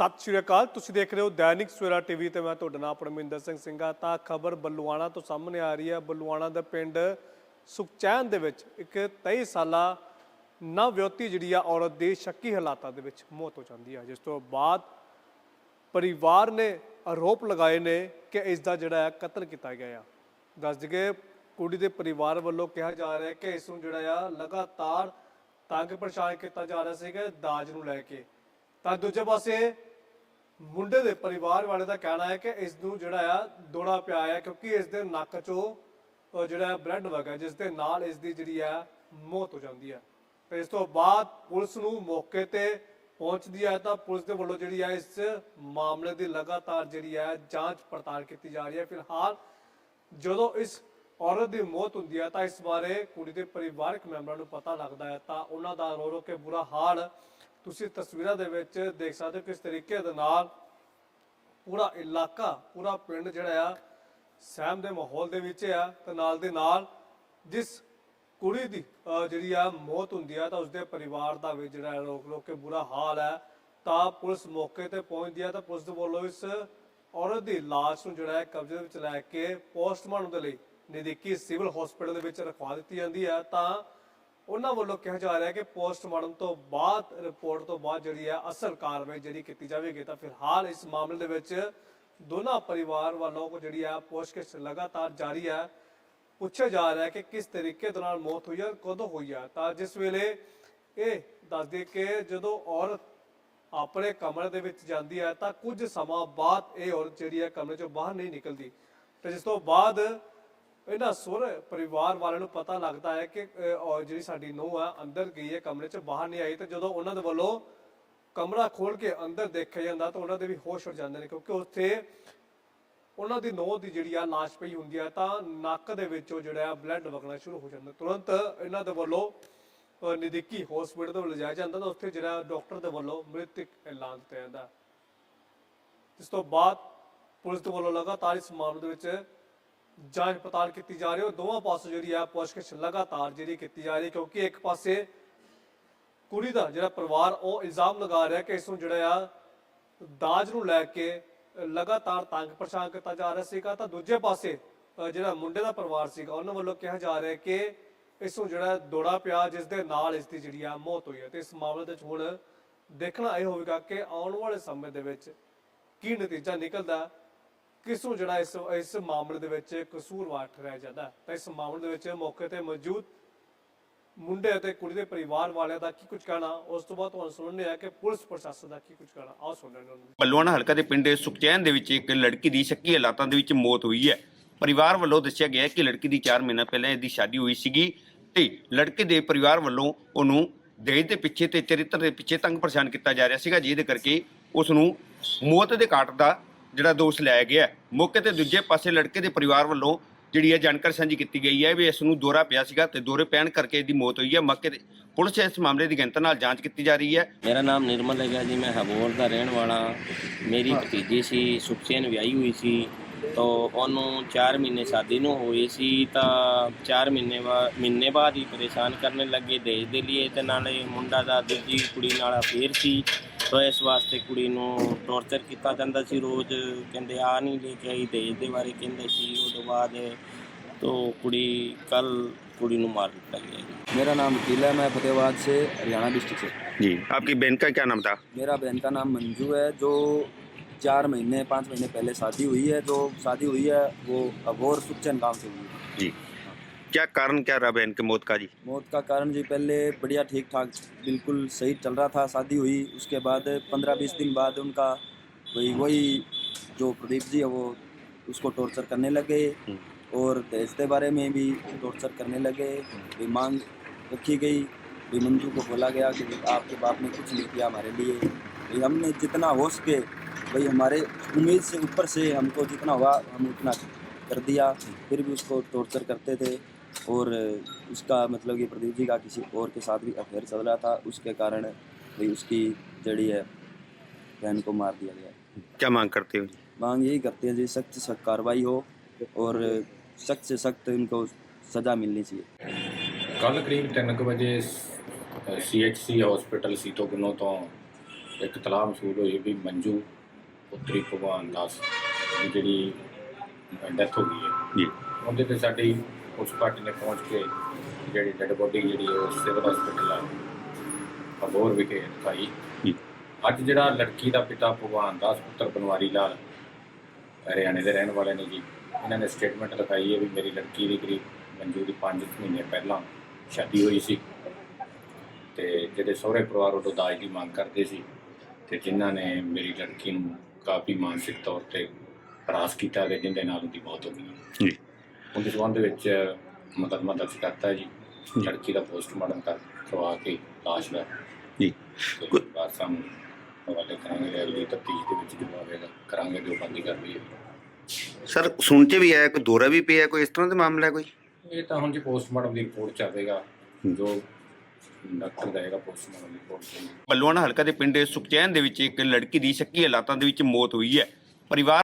ਸਤਿ ਸ਼੍ਰੀ ਅਕਾਲ। ਤੁਸੀਂ ਦੇਖ ਰਹੇ ਹੋ ਦੈਨਿਕ ਸਵੇਰਾ ਟੀਵੀ ਤੇ ਮੈਂ ਤੁਹਾਡਾ ਨਾਮ ਪਰਮਿੰਦਰ ਸਿੰਘ ਸਿੰਘਾ। ਤਾਂ ਖਬਰ ਬੱਲੂਆਣਾ ਤੋਂ ਸਾਹਮਣੇ ਆ ਰਹੀ ਹੈ। ਬੱਲੂਆਣਾ ਦੇ ਪਿੰਡ ਸੁਖਚੈਨ ਦੇ ਵਿੱਚ ਇੱਕ 23 ਸਾਲਾ ਨਵਯੋਤੀ ਜਿਹੜੀ ਆ, ਔਰਤ ਦੀ ਸ਼ੱਕੀ ਹਾਲਾਤਾਂ ਦੇ ਵਿੱਚ ਮੌਤ ਹੋ ਜਾਂਦੀ ਹੈ ਜਿਸ ਤੋਂ ਬਾਅਦ ਪਰਿਵਾਰ ਨੇ ਆਰੋਪ ਲਗਾਏ ਨੇ ਕਿ ਇਸ ਦਾ ਜਿਹੜਾ ਹੈ ਕਤਲ ਕੀਤਾ ਗਿਆ ਆ। ਦੱਸ ਦਈਏ, ਕੁੜੀ ਦੇ ਪਰਿਵਾਰ ਵੱਲੋਂ ਕਿਹਾ ਜਾ ਰਿਹਾ ਹੈ ਕਿ ਇਸ ਨੂੰ ਜਿਹੜਾ ਆ, ਲਗਾਤਾਰ ਤੰਗ ਪਰੇਸ਼ਾਨ ਕੀਤਾ ਜਾ ਰਿਹਾ ਸੀਗਾ, ਦਾਜ ਨੂੰ ਲੈ ਕੇ। ਤਾਂ ਦੂਜੇ ਪਾਸੇ ਮੁੰਡੇ ਦੇ ਪਰਿਵਾਰ ਵਾਲੇ ਦਾ ਕਹਿਣਾ ਹੈ ਕਿ ਇਸ ਨੂੰ ਜਿਹੜਾ ਆ ਦੋੜਾ ਪਿਆ ਹੈ ਕਿਉਂਕਿ ਇਸ ਦੇ ਨੱਕ ਚੋਂ ਜਿਹੜਾ ਬਲੱਡ ਵਗਾ ਜਿਸ ਦੇ ਨਾਲ ਇਸ ਦੀ ਜਿਹੜੀ ਆ ਮੌਤ ਹੋ ਜਾਂਦੀ ਹੈ ਤੇ ਇਸ ਤੋਂ ਬਾਅਦ ਪੁਲਿਸ ਨੂੰ ਮੌਕੇ ਤੇ ਪਹੁੰਚਦੀ ਹੈ ਤਾਂ ਪੁਲਿਸ ਦੇ ਵੱਲੋਂ ਜਿਹੜੀ ਹੈ ਇਸ ਮਾਮਲੇ ਦੀ ਲਗਾਤਾਰ ਜਿਹੜੀ ਹੈ ਜਾਂਚ ਪੜਤਾਲ ਕੀਤੀ ਜਾ ਰਹੀ ਹੈ। ਫਿਲਹਾਲ ਜਦੋਂ ਇਸ ਔਰਤ ਦੀ ਮੌਤ ਹੁੰਦੀ ਹੈ ਤਾਂ ਇਸ ਬਾਰੇ ਕੁੜੀ ਦੇ ਪਰਿਵਾਰਕ ਮੈਂਬਰਾਂ ਨੂੰ ਪਤਾ ਲੱਗਦਾ ਹੈ ਤਾਂ ਉਹਨਾਂ ਦਾ ਰੋ ਰੋ ਕੇ ਬੁਰਾ ਹਾਲ ਤੁਸੀਂ ਤਸਵੀਰਾਂ ਦੇ ਵਿੱਚ ਦੇਖ ਸਕਦੇ ਹੋ ਕਿਸ ਤਰੀਕੇ ਦੇ ਨਾਲ ਪੂਰਾ ਇਲਾਕਾ, ਪੂਰਾ ਪਿੰਡ ਜਿਹੜਾ ਆ, ਸਹਿਮ ਦੇ ਮਾਹੌਲ ਦੇ ਵਿੱਚ ਆ ਤੇ ਨਾਲ ਦੇ ਨਾਲ ਜਿਸ ਕੁੜੀ ਦੀ ਜਿਹੜੀ ਆ ਮੌਤ ਹੁੰਦੀ ਆ ਤਾਂ ਉਸਦੇ ਪਰਿਵਾਰ ਦਾ ਵੀ ਜਿਹੜਾ ਹੈ ਰੋਕ ਕੇ ਬੁਰਾ ਹਾਲ ਹੈ। ਤਾਂ ਪੁਲਿਸ ਮੌਕੇ ਤੇ ਪਹੁੰਚਦੀ ਆ ਤਾਂ ਪੁਲਿਸ ਦੇ ਵੱਲੋਂ ਇਸ ਔਰਤ ਦੀ ਲਾਸ਼ ਨੂੰ ਜਿਹੜਾ ਹੈ ਕਬਜ਼ੇ ਵਿੱਚ ਲੈ ਕੇ ਪੋਸਟਮਾਰਟਮ ਦੇ ਲਈ ਨਜ਼ਦੀਕੀ ਸਿਵਲ ਹਸਪੀਟਲ ਦੇ ਵਿੱਚ ਰਖਵਾ ਦਿੱਤੀ ਜਾਂਦੀ ਹੈ ਤਾਂ ਉਹਨਾਂ ਵੱਲੋਂ ਕਿਹਾ ਜਾ ਰਿਹਾ ਕਿ ਪੋਸਟਮਾਰਟਮ ਤੋਂ ਬਾਅਦ, ਰਿਪੋਰਟ ਤੋਂ ਬਾਅਦ ਜਿਹੜੀ ਹੈ ਅਸਲ ਕਾਰਵਾਈ ਜਿਹੜੀ ਕੀਤੀ ਜਾਵੇਗੀ, ਤਾਂ ਫਿਲਹਾਲ ਇਸ ਮਾਮਲੇ ਦੇ ਵਿੱਚ ਦੋਨਾਂ ਪਰਿਵਾਰ ਵੱਲੋਂ ਕੋ ਜਿਹੜੀ ਹੈ ਪੁੱਛਗਿੱਛ ਲਗਾਤਾਰ ਜਾਰੀ ਹੈ। ਪੁੱਛਿਆ ਜਾ ਰਿਹਾ ਹੈ ਕਿ ਕਿਸ ਤਰੀਕੇ ਦੇ ਨਾਲ ਮੌਤ ਹੋਈ ਹੈ, ਕਦੋਂ ਹੋਈ ਹੈ? ਤਾਂ ਜਿਸ ਵੇਲੇ ਇਹ ਦੱਸਦੇ ਕਿ ਜਦੋਂ ਔਰਤ ਆਪਣੇ ਕਮਰੇ ਦੇ ਵਿੱਚ ਜਾਂਦੀ ਹੈ, ਤਾਂ ਕੁਝ ਸਮਾਂ ਬਾਅਦ ਇਹ ਔਰਤ ਜਿਹੜੀ ਹੈ ਕਮਰੇ ਚੋਂ ਬਾਹਰ ਨਹੀਂ ਨਿਕਲਦੀ। ਤੇ ਜਿਸ ਤੋਂ ਬਾਅਦ ਇਹਨਾਂ ਸੁਰ ਪਰਿਵਾਰ ਵਾਲਿਆਂ ਨੂੰ ਪਤਾ ਲੱਗਦਾ ਹੈ ਕਿ ਅਹ, ਜਿਹੜੀ ਸਾਡੀ ਨੂੰਹ ਆ ਅੰਦਰ ਗਈ ਹੈ ਕਮਰੇ ਚੋਂ ਬਾਹਰ ਨਹੀਂ ਆਈ ਤੇ ਜਦੋਂ ਉਹਨਾਂ ਦੇ ਵੱਲੋਂ ਕਮਰਾ ਖੋਲ ਕੇ ਅੰਦਰ ਦੇਖਿਆ ਜਾਂਦਾ ਤਾਂ ਉਹਨਾਂ ਦੇ ਵੀ ਹੋਸ਼ ਉੱਡ ਜਾਂਦੇ ਨੇ ਕਿਉਂਕਿ ਉੱਥੇ ਉਹਨਾਂ ਦੀ ਨੂੰਹ ਦੀ ਜਿਹੜੀ ਆ ਲਾਸ਼ ਪਈ ਹੁੰਦੀ ਆ ਤਾਂ ਨੱਕ ਦੇ ਵਿੱਚੋਂ ਜਿਹੜਾ ਆ ਬਲੱਡ ਵਗਣਾ ਸ਼ੁਰੂ ਹੋ ਜਾਂਦਾ। ਤੁਰੰਤ ਇਹਨਾਂ ਦੇ ਵੱਲੋਂ ਅਹ, ਨਜ਼ਦੀਕੀ ਹਸਪੀਟਲ ਤੋਂ ਲਿਜਾਇਆ ਜਾਂਦਾ ਤਾਂ ਉੱਥੇ ਜਿਹੜਾ ਡਾਕਟਰ ਦੇ ਵੱਲੋਂ ਮ੍ਰਿਤਕ ਐਲਾਨ ਦਿੱਤਾ ਜਾਂਦਾ। ਇਸ ਤੋਂ ਬਾਅਦ ਪੁਲਿਸ ਦੇ ਵੱਲੋਂ ਲਗਾਤਾਰ ਇਸ ਮਾਮਲੇ ਦੇ ਵਿੱਚ ਜਾਂਚ ਪੜਤਾਲ ਕੀਤੀ ਜਾ ਰਹੀ ਹੈ ਦੋਵਾਂ ਪਾਸੋਂ ਜਿਹੜੀ ਆ ਪੁੱਛਗਿੱਛ ਲਗਾਤਾਰ ਜਿਹੜੀ ਕੀਤੀ ਜਾ ਰਹੀ ਹੈ ਕਿਉਂਕਿ ਇੱਕ ਪਾਸੇ ਕੁੜੀ ਦਾ ਜਿਹੜਾ ਪਰਿਵਾਰ, ਉਹ ਇਲਜ਼ਾਮ ਲਗਾ ਰਿਹਾ ਕਿ ਇਸ ਨੂੰ ਜਿਹੜਾ ਆ ਦਾਜ ਨੂੰ ਲੈ ਕੇ ਲਗਾਤਾਰ ਤੰਗ ਪਰੇਸ਼ਾਨ ਕੀਤਾ ਜਾ ਰਿਹਾ ਸੀਗਾ। ਤਾਂ ਦੂਜੇ ਪਾਸੇ ਜਿਹੜਾ ਮੁੰਡੇ ਦਾ ਪਰਿਵਾਰ ਸੀਗਾ, ਉਹਨਾਂ ਵੱਲੋਂ ਕਿਹਾ ਜਾ ਰਿਹਾ ਕਿ ਇਸ ਨੂੰ ਜਿਹੜਾ ਦੋੜਾ ਪਿਆ, ਜਿਸ ਦੇ ਨਾਲ ਇਸ ਦੀ ਜਿਹੜੀ ਆ ਮੌਤ ਹੋਈ ਹੈ। ਤੇ ਇਸ ਮਾਮਲੇ ਦੇ ਵਿੱਚ ਹੁਣ ਦੇਖਣਾ ਇਹ ਹੋਵੇਗਾ ਕਿ ਆਉਣ ਵਾਲੇ ਸਮੇਂ ਦੇ ਵਿੱਚ ਕੀ ਨਤੀਜਾ ਨਿਕਲਦਾ। ਕਿਸ ਜਿਹੜਾ ਇਸ ਇਸ ਮਾਮਲੇ ਦੇ ਵਿੱਚ ਕਸੂਰਵਾਰ ਠਹਿਰਾਇਆ ਜਾਂਦਾ ਤਾਂ ਇਸ ਮਾਮਲੇ ਦੇ ਵਿੱਚ ਮੌਕੇ ਤੇ ਮੌਜੂਦ ਮੁੰਡੇ ਅਤੇ ਕੁੜੀ ਦੇ ਪਰਿਵਾਰ ਵਾਲਿਆਂ ਦਾ ਕੀ ਕੁਝ ਕਹਿਣਾ? ਉਸ ਤੋਂ ਬਾਅਦ ਤੁਹਾਨੂੰ ਸੁਣਨੇ ਆ ਕਿ ਪੁਲਿਸ ਪ੍ਰਸ਼ਾਸਨ ਦਾ ਕੀ ਕੁਝ ਕਹਿਣਾ? ਆਓ ਸੁਣਦੇ ਹਾਂ ਉਹਨਾਂ ਬੱਲੂਆਣਾ ਹਲਕਾ ਦੇ ਪਿੰਡ ਸੁਖਚੈਨ ਦੇ ਵਿੱਚ ਇੱਕ ਲੜਕੀ ਦੀ ਸ਼ੱਕੀ ਹਾਲਾਤਾਂ ਦੇ ਵਿੱਚ ਮੌਤ ਹੋਈ ਹੈ। ਪਰਿਵਾਰ ਵੱਲੋਂ ਦੱਸਿਆ ਗਿਆ ਹੈ ਕਿ ਲੜਕੀ ਦੀ 4 ਮਹੀਨਾ ਪਹਿਲਾਂ ਇਹਦੀ ਸ਼ਾਦੀ ਹੋਈ ਸੀਗੀ ਤੇ ਲੜਕੇ ਦੇ ਪਰਿਵਾਰ ਵੱਲੋਂ ਉਹਨੂੰ ਦਹੇਜ ਦੇ ਪਿੱਛੇ ਤੇ ਚਰਿੱਤਰ ਦੇ ਪਿੱਛੇ ਤੰਗ ਪਰੇਸ਼ਾਨ ਕੀਤਾ ਜਾ ਰਿਹਾ ਸੀਗਾ, ਜਿਹਦੇ ਕਰਕੇ ਉਸ ਨੂੰ ਮੌਤ ਦੇ ਘਾਟ ਦਾ ਜਿਹੜਾ ਦੋਸ਼ ਲਾਇਆ ਗਿਆ ਹੈ। ਮੌਕੇ ਤੇ ਦੂਜੇ ਪਾਸੇ ਲੜਕੇ ਦੇ ਪਰਿਵਾਰ ਵੱਲੋਂ ਜਿਹੜੀ ਹੈ ਜਾਣਕਾਰੀ ਸਾਂਝੀ ਕੀਤੀ ਗਈ ਹੈ ਵੀ ਇਸ ਨੂੰ ਦੌਰਾ ਪਿਆ ਸੀਗਾ ਤੇ ਦੌਰੇ ਪੈਣ ਕਰਕੇ ਇਹਦੀ ਮੌਤ ਹੋਈ ਹੈ। ਮੌਕੇ ਤੇ ਪੁਲਿਸ ਇਸ ਮਾਮਲੇ ਦੀ ਗੰਤ ਨਾਲ ਜਾਂਚ ਕੀਤੀ ਜਾ ਰਹੀ ਹੈ। ਮੇਰਾ ਨਾਮ ਨਿਰਮਲ ਹੈਗਾ ਜੀ ਮੈਂ ਹਬੋਰ ਦਾ ਰਹਿਣ ਵਾਲਾ। ਮੇਰੀ ਭਤੀਜੀ ਸੀ ਸੁਖਚੈਨ ਵਿਆਹੀ ਹੋਈ ਸੀ। ਤਾਂ ਉਹਨੂੰ 4 ਮਹੀਨੇ ਸ਼ਾਦੀ ਨੂੰ ਹੋਏ ਸੀ ਤਾਂ 4 ਮਹੀਨੇ ਬਾਅਦ ਮਹੀਨੇ ਬਾਅਦ ਹੀ ਪਰੇਸ਼ਾਨ ਕਰਨ ਲੱਗੇ। ਦੇਸ਼ ਦੇ ਲਈ ਤੇ ਨਾਲੇ ਮੁੰਡਾ ਦਾ ਦੂਜੀ ਕੁੜੀ ਨਾਲ ਅਫੇਅਰ ਸੀ। ਤਾਂ ਇਸ ਵਾਸਤੇ ਕੁੜੀ ਨੂੰ ਟੌਰਚਰ ਕੀਤਾ ਜਾਂਦਾ ਸੀ ਰੋਜ਼ ਕਹਿੰਦੇ ਆ ਨਹੀਂ ਲੈ ਕੇ ਆਈ ਦੇਸ਼ ਦੇ ਬਾਰੇ ਕਹਿੰਦੇ ਸੀ ਉਹ ਤੋਂ ਬਾਅਦ ਤੋਂ ਕੁੜੀ ਕੱਲ ਕੁੜੀ ਨੂੰ ਮਾਰ ਦਿੱਤਾ ਗਿਆ ਜੀ मेरा नाम वकील है मैं फतेहाबाद से हरियाणा डिस्ट्रिक्ट से जी आपकी बहन का क्या नाम था मेरा बहन का नाम मंजू है जो चार महीने पाँच महीने पहले शादी हुई है जो शादी हुई है वो अबोर सुखचैन गांव से हुई है जी क्या कारण क्या रहा बहन की मौत का जी? मौत का कारण जी पहले बढ़िया ठीक ठाक बिल्कुल सही चल रहा था शादी हुई उसके बाद पंद्रह बीस दिन बाद उनका वही वही जो प्रदीप जी है वो उसको टॉर्चर करने लगे और दहेज के बारे में भी टॉर्चर करने लगे भी मांग रखी गई भी मंजू को बोला गया कि आपके बाप ने कुछ नहीं किया हमारे लिए। भाई हमने जितना हो सके भाई हमारे उम्मीद से ऊपर से हमको जितना हुआ हम उतना कर दिया फिर भी उसको टॉर्चर करते थे। और उसका मतलब कि प्रदीप जी का किसी और के साथ भी अफेयर चल रहा था उसके कारण भाई उसकी जड़ी है बहन को मार दिया गया क्या मांग करते हो जी मांग यही करते हैं जी सख्त से सख्त कार्रवाई हो और सख्त से सख्त इनको सज़ा मिलनी चाहिए ਕੱਲ ਕਰੀਬ 3:00 ਵਜੇ ਸੀਐਚਸੀ ਹਸਪੀਟਲ ਸੀਤੋ ਗੁਨੋ ਤੋਂ ਇੱਕ ਤਲਾਹ ਮਸੂਲ ਹੋਈ ਵੀ ਮੰਜੂ ਪੁੱਤਰੀ ਭਗਵਾਨ ਦਾਸ ਦੀ ਜਿਹੜੀ ਡੈਥ ਹੋ ਗਈ ਹੈ ਜੀ ਉਹਦੇ ਤੇ ਸਾਡੀ ਪੁਲਿਸ ਪਾਰਟੀ ਨੇ ਪਹੁੰਚ ਕੇ ਜਿਹੜੀ ਡੈਡ ਬੋਡੀ ਜਿਹੜੀ ਉਹ ਸਿਵਲ ਹਸਪੀਟਲ ਆ ਅਬੋਰ ਵਿਖੇ ਰਖਾਈ। ਅੱਜ ਜਿਹੜਾ ਲੜਕੀ ਦਾ ਪਿਤਾ ਭਗਵਾਨ ਦਾਸ ਪੁੱਤਰ ਬਨਵਾਰੀ ਲਾਲ ਹਰਿਆਣੇ ਦੇ ਰਹਿਣ ਵਾਲੇ ਨੇ ਜੀ ਇਹਨਾਂ ਨੇ ਸਟੇਟਮੈਂਟ ਲਿਖਾਈ ਹੈ ਵੀ ਮੇਰੀ ਲੜਕੀ ਦੀ ਕਰੀਬ ਮੰਜੂ ਦੀ 5 ਮਹੀਨੇ ਪਹਿਲਾਂ ਸ਼ਾਦੀ ਹੋਈ ਸੀ ਤੇ ਜਿਹੜੇ ਸਹੁਰੇ ਪਰਿਵਾਰ ਉਹ ਦਾਜ ਦੀ ਮੰਗ ਕਰਦੇ ਸੀ ਤੇ ਜਿਨ੍ਹਾਂ ਨੇ ਮੇਰੀ ਲੜਕੀ ਨੂੰ ਕਾਫੀ ਮਾਨਸਿਕ ਤੌਰ ਤੇ ਹਰਾਸ ਕੀਤਾ ਗਿਆ ਜਿੰਦੇ ਨਾਲ ਉਹਦੀ ਮੌਤ ਹੋ ਗਈ। ਜੀ। ਉਹਦੇ ਸੰਬੰਧ ਵਿੱਚ ਮੁਕੱਦਮਾ ਦਰਜ ਕਰਤਾ ਜੀ ਲੜਕੀ ਦਾ ਪੋਸਟਮਾਰਟਮ ਕਰ ਕਰਵਾ ਕੇ ਲਾਸ਼ ਦਾ ਜੀ। ਤੇ ਵਾਰਸਾਂ ਨੂੰ ਹਵਾਲੇ ਕਰਾਂਗੇ ਅਗਲੀ ਤਫਤੀਸ਼ ਦੇ ਵਿੱਚ ਜੋ ਆਵੇਗਾ ਕਰਾਂਗੇ ਜੋ ਬੰਦੀ ਕਰਨੀ ਹੈ ਸਰ ਸੁਣ ਚ ਵੀ ਆਇਆ ਕੋਈ ਦੌਰਾ ਵੀ ਪਿਆ ਕੋਈ ਇਸ ਤਰ੍ਹਾਂ ਦਾ ਮਾਮਲਾ ਹੈ ਕੋਈ? ਇਹ ਤਾਂ ਹੁਣ ਜੀ ਪੋਸਟਮਾਰਟਮ ਦੀ ਰਿਪੋਰਟ ਚਾਹੇਗਾ ਜੋ ਡਾਕਟਰ ਦੇਗਾ ਪੋਸਟਮਾਰਟਮ ਦੀ ਰਿਪੋਰਟ ਬੱਲੂਆਣਾ ਹਲਕਾ ਦੇ ਪਿੰਡ ਸੁਖਚੈਨ ਦੇ ਵਿੱਚ ਇੱਕ ਲੜਕੀ ਦੀ ਸ਼ੱਕੀ ਹਾਲਾਤਾਂ ਦੇ ਵਿੱਚ ਮੌਤ ਹੋਈ ਹੈ। ਪਰਿਵਾਰ